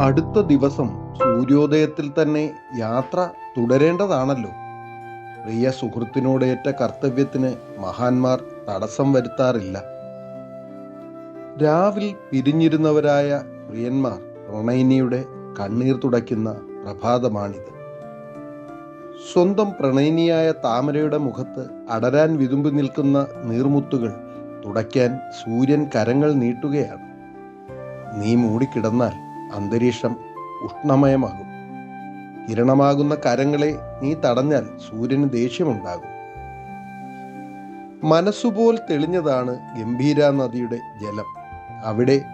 അടുത്ത ദിവസം സൂര്യോദയത്തിൽ തന്നെ യാത്ര തുടരേണ്ടതാണല്ലോ. പ്രിയ സുഹൃത്തിനോടേറ്റ കർത്തവ്യത്തിന് മഹാന്മാർ തടസ്സം വരുത്താറില്ല. രാവിൽ പിരിഞ്ഞിരുന്നവരായ പ്രിയന്മാർ പ്രണയിനിയുടെ കണ്ണീർ തുടയ്ക്കുന്ന പ്രഭാതമാണിത്. സ്വന്തം പ്രണയിനിയായ താമരയുടെ മുഖത്ത് അടരാൻ വിതുമ്പി നിൽക്കുന്ന നീർമുത്തുകൾ തുടയ്ക്കാൻ സൂര്യൻ കരങ്ങൾ നീട്ടുകയാണ്. നീ മൂടിക്കിടന്നാൽ അന്തരീക്ഷം ഉഷ്ണമയമാകും. കിരണമാകുന്ന കരങ്ങളെ നീ തടഞ്ഞാൽ സൂര്യന് ദേഷ്യമുണ്ടാകും. മനസ്സുപോൽ തെളിഞ്ഞതാണ് ഗംഭീര നദിയുടെ ജലം. അവിടെ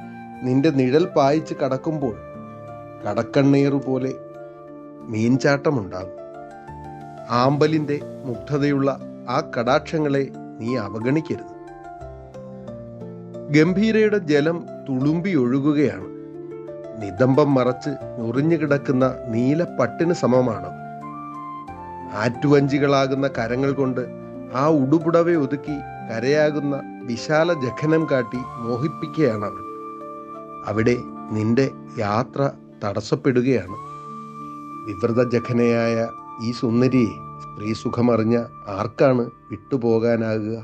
നിന്റെ നിഴൽ പായിച്ച് കടക്കുമ്പോൾ കടക്കണ്ണീർ പോലെ മീൻചാട്ടമുണ്ടാകും. ആമ്പലിന്റെ മുഗ്ധതയുള്ള ആ കടാക്ഷങ്ങളെ നീ അവഗണിക്കരുത്. ഗംഭീരയുടെ ജലം തുളുമ്പി ഒഴുകുകയാണ് നിതംബം മറച്ച് ഞൊറിഞ്ഞു കിടക്കുന്ന നീല പട്ടിന് സമമാണത് ആറ്റുവഞ്ചികളാകുന്ന കരങ്ങൾ കൊണ്ട് ആ ഉടുപുടവെ ഒതുക്കി കരയാകുന്ന വിശാല ജഖനം കാട്ടി മോഹിപ്പിക്കുകയാണ് അവൾ അവിടെ നിന്റെ യാത്ര തടസ്സപ്പെടുകയാണ്. വിവൃത ജഖനയായ ഈ സുന്ദരിയെ സ്ത്രീ സുഖമറിഞ്ഞ ആർക്കാണ് വിട്ടുപോകാനാകുക?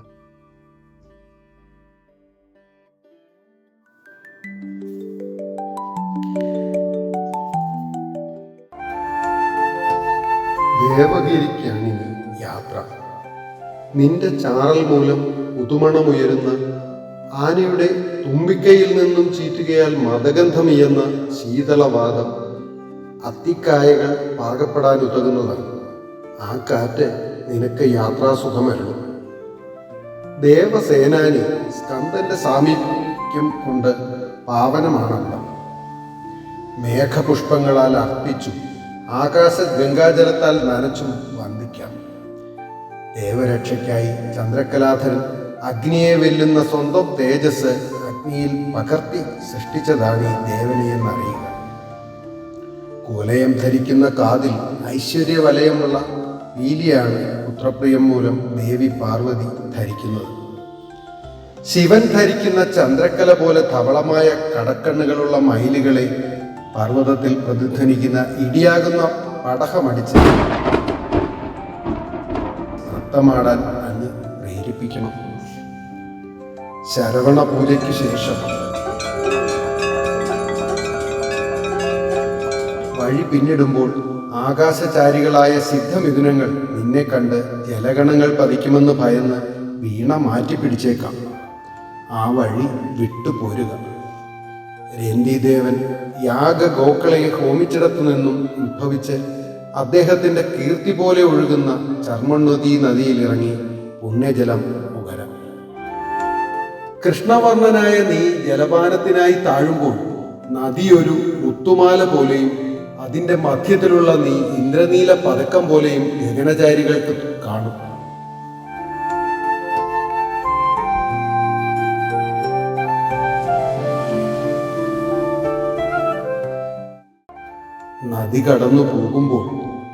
ദേവഗിരിക്കാണ് ഇനി യാത്ര. നിന്റെ ചാറൽ മൂലം പുതുമണമുയരുന്ന ആനയുടെ തുമ്പിക്കൈയിൽ നിന്നും ചീറ്റുകയാൽ മതഗന്ധമിയെന്ന ശീതളവാദം അത്തിക്കായകൾ പാകപ്പെടാൻ ഉതകുന്നതാണ് ആ കാറ്റ് നിനക്ക് യാത്രാസുഖമരുന്നു ദേവസേനാനി സ്കന്ദന്റെ സാമീപ്യം കൊണ്ട് പാവനമാണല്ലോ മേഘപുഷ്പങ്ങളാൽ അർപ്പിച്ചു ആകാശ ഗംഗാജലത്താൽ നനച്ചും വന്ദിക്കാം ദേവരക്ഷയ്ക്കായി ചന്ദ്രകലാധരൻ അഗ്നിയെ വെല്ലുന്ന സ്വന്തം തേജസ് അഗ്നിയിൽ പകർത്തി സൃഷ്ടിച്ചതാണ് ഈ ദേവനെ എന്നറിയുക. കുലയം ധരിക്കുന്ന കാതിൽ ഐശ്വര്യവലയമുള്ള പീലിയാണ് പുത്രപ്രിയം മൂലം ദേവി പാർവതി ധരിക്കുന്നത്. ശിവൻ ധരിക്കുന്ന ചന്ദ്രക്കല പോലെ ധവളമായ കടക്കണ്ണുകളുള്ള മയിലുകളെ പർവതത്തിൽ പ്രതിധ്വനിക്കുന്ന ഇടിയാകുന്ന പടഹമടിച്ച് നൃത്തമാടാൻ അങ്ങ് പ്രേരിപ്പിക്കണം. ശരവണ പൂജയ്ക്ക് ശേഷം വഴി പിന്നിടുമ്പോൾ ആകാശചാരികളായ സിദ്ധമിഥുനങ്ങൾ നിന്നെ കണ്ട് ജലഗണങ്ങൾ പതിക്കുമെന്ന് ഭയന്ന് വീണ മാറ്റി പിടിച്ചേക്കാം ആ വഴി വിട്ടുപോരുക. രന്തിദേവൻ യാഗഗോക്കളെ ഹോമിച്ചിടത്തു നിന്നും ഉത്ഭവിച്ച് അദ്ദേഹത്തിന്റെ കീർത്തി പോലെ ഒഴുകുന്ന ചർമ്മനദീ നദിയിൽ ഇറങ്ങി പുണ്യജലം മുഖരം കൃഷ്ണവർണനായ നീ ജലപാനത്തിനായി താഴുമ്പോൾ നദിയൊരു മുത്തുമാല പോലെയും അതിന്റെ മധ്യത്തിലുള്ള നീ ഇന്ദ്രനീല പതക്കം പോലെയും ഗഗനചാരികൾക്ക് കാണും. നദി കടന്നു പോകുമ്പോൾ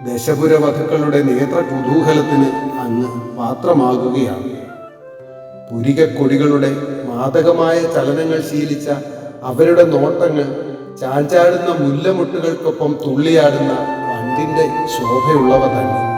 ദശപുരവധുക്കളുടെ നേത്ര കുതൂഹലത്തിന് അങ്ങ് പാത്രമാകുകയാണ്. പുരികക്കൊടികളുടെ മാതകമായ ചലനങ്ങൾ ശീലിച്ച അവരുടെ നോട്ടങ്ങൾ ചാഞ്ചാടുന്ന മുല്ലമുട്ടുകൾക്കൊപ്പം തുള്ളിയാടുന്ന വണ്ടിന്റെ ശോഭയുള്ളവ തന്നെ.